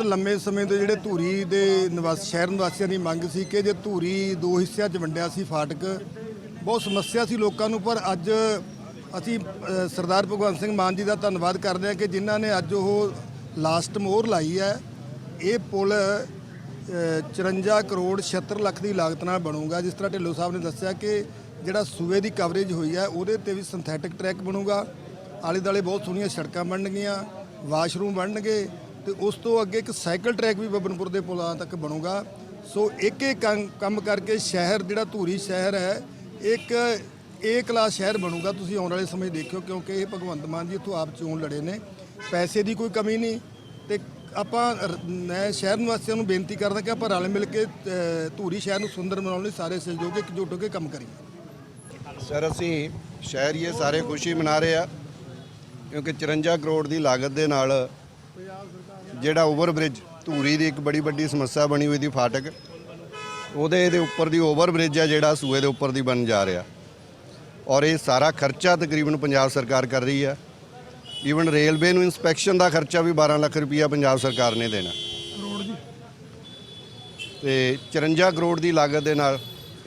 ਬਹੁਤ ਲੰਮੇ ਸਮੇਂ ਤੋਂ ਜਿਹੜੇ ਧੂਰੀ ਦੇ ਨਿਵਾਸ ਸ਼ਹਿਰ ਨਿਵਾਸੀਆਂ ਦੀ ਮੰਗ ਸੀ ਕਿ ਜੇ ਧੂਰੀ ਦੋ ਹਿੱਸਿਆਂ 'ਚ ਵੰਡਿਆ ਸੀ ਫਾਟਕ ਬਹੁਤ ਸਮੱਸਿਆ ਸੀ ਲੋਕਾਂ ਨੂੰ ਪਰ ਅੱਜ ਅਸੀਂ ਅ, ਸਰਦਾਰ ਭਗਵੰਤ ਸਿੰਘ ਮਾਨ ਜੀ ਦਾ ਧੰਨਵਾਦ ਕਰਦੇ ਹਾਂ ਕਿ ਜਿਨ੍ਹਾਂ ਨੇ ਅੱਜ ਉਹ ਲਾਸਟ ਮੋਹਰ ਲਾਈ ਹੈ। ਇਹ ਪੁਲ ਅ, 54 ਕਰੋੜ 76 ਲੱਖ ਦੀ ਲਾਗਤ ਨਾਲ ਬਣੂਗਾ। ਜਿਸ ਤਰ੍ਹਾਂ ਢਿੱਲੋਂ ਸਾਹਿਬ ਨੇ ਦੱਸਿਆ ਕਿ ਜਿਹੜਾ ਸੂਏ ਦੀ ਕਵਰੇਜ ਹੋਈ ਹੈ ਉਹਦੇ ਤੇ ਵੀ ਸਿੰਥੈਟਿਕ ਟਰੈਕ ਬਣੂਗਾ। ਆਲੇ ਦਾਲੇ ਬਹੁਤ ਸੋਹਣੀਆਂ ਸੜਕਾਂ ਬਣਨਗੀਆਂ ਵਾਸ਼ਰੂਮ ਬਣਨਗੇ। ਤੇ ਉਸ ਤੋਂ ਅੱਗੇ ਇੱਕ ਸਾਈਕਲ ਟਰੈਕ ਵੀ ਬਬਨਪੁਰ ਦੇ ਪੁਲਾਂ ਤੱਕ ਬਣੂਗਾ। ਸੋ ਇੱਕ ਇੱਕ ਕੰਮ- ਕੰਮ ਕਰਕੇ ਸ਼ਹਿਰ, ਜਿਹੜਾ ਧੂਰੀ ਸ਼ਹਿਰ ਹੈ, ਇੱਕ ਏ ਕਲਾਸ ਸ਼ਹਿਰ ਬਣੂਗਾ। ਤੁਸੀਂ ਆਉਣ ਵਾਲੇ ਸਮੇਂ ਦੇਖਿਓ, ਕਿਉਂਕਿ ਇਹ ਭਗਵੰਤ ਮਾਨ ਜੀ ਇੱਥੋਂ ਆਪ ਚੋਣ ਲੜੇ ਨੇ। ਪੈਸੇ ਦੀ ਕੋਈ ਕਮੀ ਨਹੀਂ। ਤੇ ਆਪਾਂ ਰ- ਮੈਂ ਸ਼ਹਿਰ ਨਿਵਾਸੀਆਂ ਨੂੰ ਬੇਨਤੀ ਕਰਦਾ ਕਿ ਆਪਾਂ ਰਲ ਮਿਲ ਕੇ ਧੂਰੀ ਸ਼ਹਿਰ ਨੂੰ ਸੁੰਦਰ ਬਣਾਉਣ ਲਈ ਸਾਰੇ ਸਹਿਯੋਗ ਇਕਜੁੱਟ ਹੋ ਕੇ ਕੰਮ ਕਰੀਏ। ਸਰ, ਅਸੀਂ ਸ਼ਹਿਰੀਏ ਸਾਰੇ ਖੁਸ਼ੀ ਮਨਾ ਰਹੇ ਆ। ਕਿਉਂਕਿ 54 ਕਰੋੜ ਦੀ ਲਾਗਤ ਦੇ ਨਾਲ ਜਿਹੜਾ ਓਵਰ ਬ੍ਰਿਜ ਧੂਰੀ ਦੀ ਇੱਕ ਬੜੀ ਵੱਡੀ ਸਮੱਸਿਆ ਬਣੀ ਹੋਈ ਦੀ ਫਾਟਕ ਉਹਦੇ ਇਹਦੇ ਉੱਪਰ ਦੀ ਓਵਰ ਬ੍ਰਿਜ ਆ ਜਿਹੜਾ ਸੂਏ ਦੇ ਉੱਪਰ ਦੀ ਬਣ ਜਾ ਰਿਹਾ। ਔਰ ਇਹ ਸਾਰਾ ਖਰਚਾ ਤਕਰੀਬਨ ਪੰਜਾਬ ਸਰਕਾਰ ਕਰ ਰਹੀ ਆ। ਈਵਨ ਰੇਲਵੇ ਨੂੰ ਇਨਸਪੈਕਸ਼ਨ ਦਾ ਖਰਚਾ ਵੀ 12 ਲੱਖ ਰੁਪਈਆ ਪੰਜਾਬ ਸਰਕਾਰ ਨੇ ਦੇਣਾ। ਤੇ 54 ਕਰੋੜ ਦੀ ਲਾਗਤ ਦੇ ਨਾਲ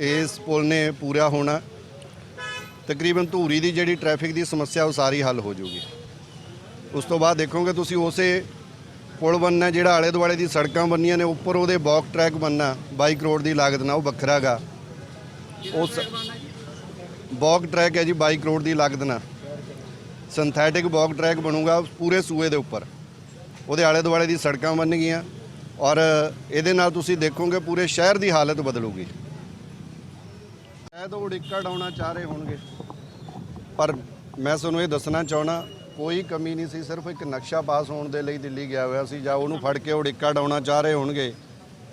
ਇਸ ਪੁਲ ਨੇ ਪੂਰਾ ਹੋਣਾ। ਤਕਰੀਬਨ ਧੂਰੀ ਦੀ ਜਿਹੜੀ ਟ੍ਰੈਫਿਕ ਦੀ ਸਮੱਸਿਆ ਉਹ ਸਾਰੀ ਹੱਲ ਹੋ ਜਾਊਗੀ ਉਸ ਤੋਂ ਬਾਅਦ ਦੇਖੋਗੇ ਤੁਸੀਂ ਉਸੇ ਪੁਲ ਬਣਨਾ ਜਿਹੜਾ ਆਲੇ ਦੁਆਲੇ ਦੀ ਸੜਕਾਂ ਬੰਨੀਆਂ ਨੇ, ਉੱਪਰ ਉਹਦੇ ਬਾਕ ਟਰੈਕ ਬਣਨਾ 22 ਕਰੋੜ ਦੀ ਲਾਗਤ ਨਾਲ, ਉਹ ਵੱਖਰਾ ਗਾ। ਉਸ ਬਾਕ ਟਰੈਕ ਹੈ ਜੀ 22 ਕਰੋੜ ਦੀ ਲਾਗਤ ਨਾਲ। ਸਿੰਥੈਟਿਕ ਬਾਕ ਟਰੈਕ ਬਣੂਗਾ ਪੂਰੇ ਸੂਏ ਦੇ ਉੱਪਰ। ਉਹਦੇ ਆਲੇ ਦੁਆਲੇ ਦੀ ਸੜਕਾਂ ਬਣ ਗਈਆਂ। ਔਰ ਇਹਦੇ ਨਾਲ ਤੁਸੀਂ ਦੇਖੋਗੇ ਪੂਰੇ ਸ਼ਹਿਰ ਦੀ ਹਾਲਤ ਬਦਲੂਗੀ। ਸ਼ਾਇਦ ਉਹ ਉੜਿੱਕਾ ਡਾਉਣਾ ਚਾਹ ਰਹੇ ਹੋਣਗੇ। ਪਰ ਮੈਂ ਤੁਹਾਨੂੰ ਇਹ ਦੱਸਣਾ ਚਾਹਣਾ ਕੋਈ ਕਮੀ ਨਹੀਂ ਸੀ, ਸਿਰਫ ਇੱਕ ਨਕਸ਼ਾ ਪਾਸ ਹੋਣ ਦੇ ਲਈ ਦਿੱਲੀ ਗਿਆ ਹੋਇਆ ਸੀ ਜਾਂ ਉਹਨੂੰ ਫੜ ਕੇ ਉੜਿੱਕਾ ਡਾਉਣਾ ਚਾਹ ਰਹੇ ਹੋਣਗੇ।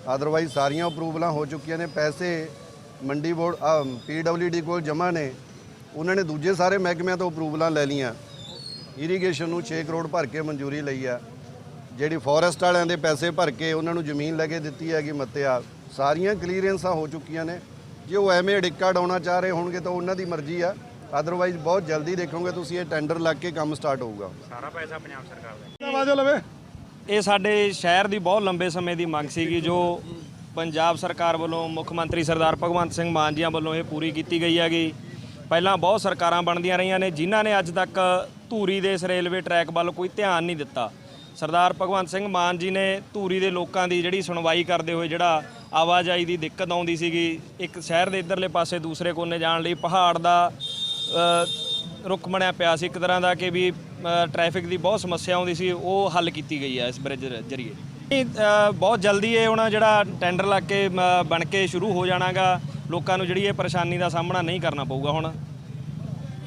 ਆਦਰਵਾਈਜ਼ ਸਾਰੀਆਂ ਅਪਰੂਵਲਾਂ ਹੋ ਚੁੱਕੀਆਂ ਨੇ, ਪੈਸੇ ਮੰਡੀ ਬੋਰਡ ਪੀਡਬਲਯੂਡੀ ਕੋਲ ਜਮ੍ਹਾਂ ਨੇ। ਉਹਨਾਂ ਨੇ ਦੂਜੇ ਸਾਰੇ ਮਹਿਕਮਿਆਂ ਤੋਂ ਅਪਰੂਵਲਾਂ ਲੈ ਲਈਆਂ। ਇਰੀਗੇਸ਼ਨ ਨੂੰ 6 ਕਰੋੜ ਭਰ ਕੇ ਮਨਜ਼ੂਰੀ ਲਈ ਆ। ਜਿਹੜੀ ਫੋਰੈਸਟ ਵਾਲਿਆਂ ਦੇ ਪੈਸੇ ਭਰ ਕੇ ਉਹਨਾਂ ਨੂੰ ਜ਼ਮੀਨ ਲੈ ਕੇ ਦਿੱਤੀ ਹੈਗੀ ਮੱਤਿਆ। ਸਾਰੀਆਂ ਕਲੀਅਰੈਂਸਾਂ ਹੋ ਚੁੱਕੀਆਂ ਨੇ। ਜੇ ਉਹ ਐਵੇਂ ਅੜਿੱਕਾ ਡਾਉਣਾ ਚਾਹ ਰਹੇ ਹੋਣਗੇ ਤਾਂ ਉਹਨਾਂ ਦੀ ਮਰਜ਼ੀ ਆ। ਅਦਰਵਾਈਜ਼ ਬਹੁਤ ਜਲਦੀ ਦੇਖੋਗੇ ਤੁਸੀਂ ਇਹ ਟੈਂਡਰ ਲੱਗ ਕੇ ਕੰਮ ਸਟਾਰਟ ਹੋਊਗਾ। ਇਹ ਸਾਡੇ ਸ਼ਹਿਰ ਦੀ ਬਹੁਤ ਲੰਬੇ ਸਮੇਂ ਦੀ ਮੰਗ ਸੀਗੀ ਜੋ ਪੰਜਾਬ ਸਰਕਾਰ ਵੱਲੋਂ ਮੁੱਖ ਮੰਤਰੀ ਸਰਦਾਰ ਭਗਵੰਤ ਸਿੰਘ ਮਾਨ ਜੀਆਂ ਵੱਲੋਂ ਇਹ ਪੂਰੀ ਕੀਤੀ ਗਈ ਹੈਗੀ। ਪਹਿਲਾਂ ਬਹੁਤ ਸਰਕਾਰਾਂ ਬਣਦੀਆਂ ਰਹੀਆਂ ਨੇ ਜਿਨ੍ਹਾਂ ਨੇ ਅੱਜ ਤੱਕ ਧੂਰੀ ਦੇ ਇਸ ਰੇਲਵੇ ਟਰੈਕ ਵੱਲ ਕੋਈ ਧਿਆਨ ਨਹੀਂ ਦਿੱਤਾ। ਸਰਦਾਰ ਭਗਵੰਤ ਸਿੰਘ ਮਾਨ ਜੀ ਨੇ ਧੂਰੀ ਦੇ ਲੋਕਾਂ ਦੀ ਜਿਹੜੀ ਸੁਣਵਾਈ ਕਰਦੇ ਹੋਏ ਜਿਹੜਾ ਆਵਾਜਾਈ ਦੀ ਦਿੱਕਤ ਆਉਂਦੀ ਸੀਗੀ ਇੱਕ ਸ਼ਹਿਰ ਦੇ ਇਧਰਲੇ ਪਾਸੇ ਦੂਸਰੇ ਕੋਨੇ ਜਾਣ ਲਈ ਪਹਾੜ ਦਾ ਅ, ਰੁੱਖ ਬਣਿਆ ਪਿਆ ਸੀ ਇੱਕ ਤਰ੍ਹਾਂ ਦਾ ਕਿ ਵੀ ਅ, ਟ੍ਰੈਫਿਕ ਦੀ ਬਹੁਤ ਸਮੱਸਿਆ ਆਉਂਦੀ ਸੀ ਉਹ ਹੱਲ ਕੀਤੀ ਗਈ ਹੈ ਇਸ ਬ੍ਰਿਜ ਜ਼ਰੀਏ। ਨਹੀਂ ਬਹੁਤ ਜਲਦੀ ਇਹ ਹੁਣ ਜਿਹੜਾ ਟੈਂਡਰ ਲੱਗ ਕੇ ਬਣ ਕੇ ਸ਼ੁਰੂ ਹੋ ਜਾਣਾਗਾ ਲੋਕਾਂ ਨੂੰ ਜਿਹੜੀ ਇਹ ਪਰੇਸ਼ਾਨੀ ਦਾ ਸਾਹਮਣਾ ਨਹੀਂ ਕਰਨਾ ਪਊਗਾ ਹੁਣ।